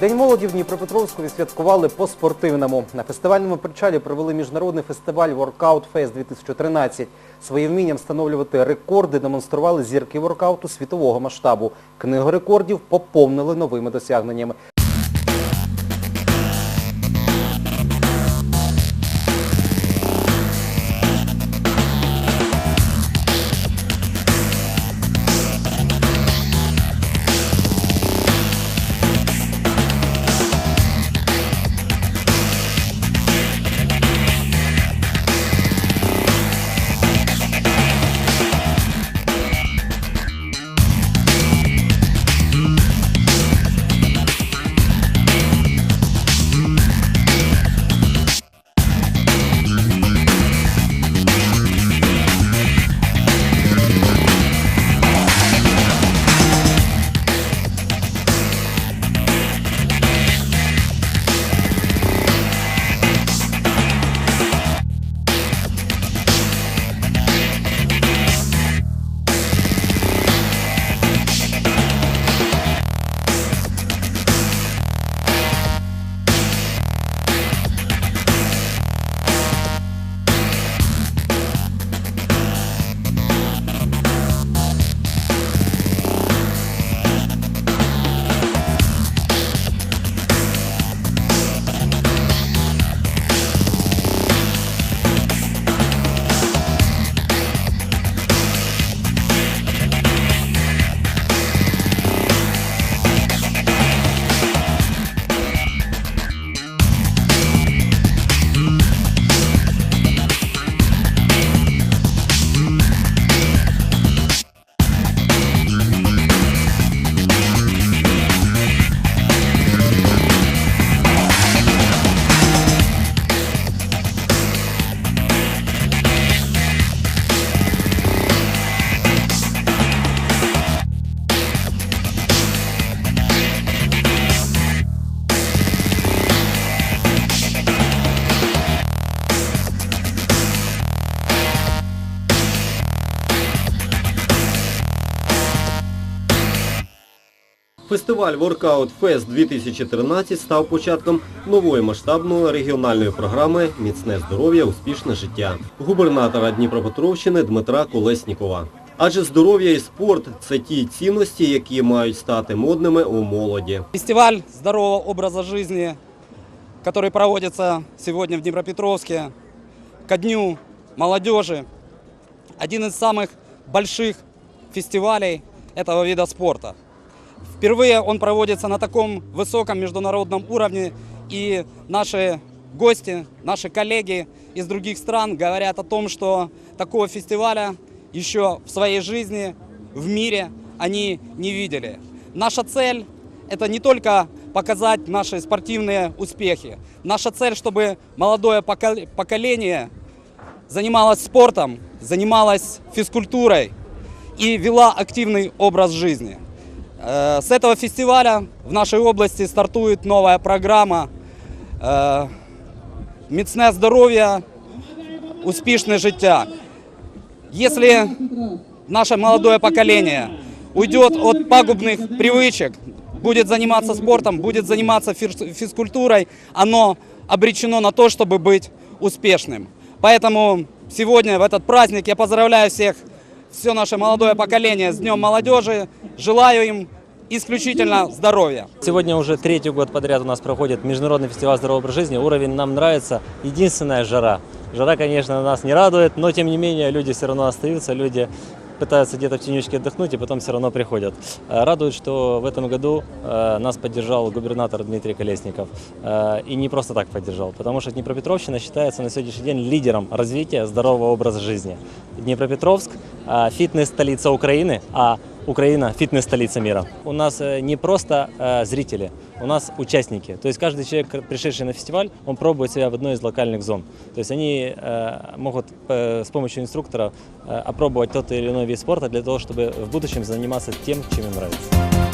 День молоді в Дніпропетровську відсвяткували по-спортивному. На фестивальному причалі провели міжнародний фестиваль Workout Fest 2013. Своїм вмінням встановлювати рекорди демонстрували зірки воркауту світового масштабу. Книгу рекордів поповнили новими досягненнями. Фестиваль Workout Fest 2013 став початком нової масштабної регіональної програми Міцне здоров'я, успішне життя губернатора Дніпропетровщини Дмитра Колеснікова. Адже здоров'я і спорт це ті цінності, які мають стати модними у молоді. Фестиваль здорового образа жизни, который проводится сегодня в Днепропетровске ко Дню молодежи. Один из самых больших фестивалей этого вида спорта. Впервые он проводится на таком высоком международном уровне, и наши гости, наши коллеги из других стран говорят о том, что такого фестиваля еще в своей жизни, в мире они не видели. Наша цель – это не только показать наши спортивные успехи. Наша цель, чтобы молодое покол- поколение занималось спортом, занималось физкультурой и вела активный образ жизни. Э, С этого фестиваля в нашей области стартует новая программа э, «Міцне здоров'я, успішне життя». Если наше молодое поколение уйдет от пагубных привычек, будет заниматься спортом, будет заниматься физ- физкультурой, оно обречено на то, чтобы быть успешным. Поэтому сегодня в этот праздник я поздравляю всех, все наше молодое поколение с Днем молодежи. Желаю им исключительно здоровья. Сегодня уже третий год подряд у нас проходит Международный фестиваль здорового образа жизни. Уровень нам нравится. Единственная жара. Жара, конечно, нас не радует, но тем не менее люди все равно остаются, люди пытаются где-то в тенечке отдохнуть и потом все равно приходят. Э, Радует, что в этом году э, нас поддержал губернатор Дмитрий Колесников. Э, И не просто так поддержал, потому что Днепропетровщина считается на сегодняшний день лидером развития здорового образа жизни. Днепропетровск фитнес-столица Украины, а Украина – фитнес-столица мира. У нас э, не просто э, зрители, у нас участники. То есть каждый человек, пришедший на фестиваль, он пробует себя в одной из локальных зон. То есть они э, могут с помощью инструктора опробовать тот или иной вид спорта для того, чтобы в будущем заниматься тем, чем им нравится.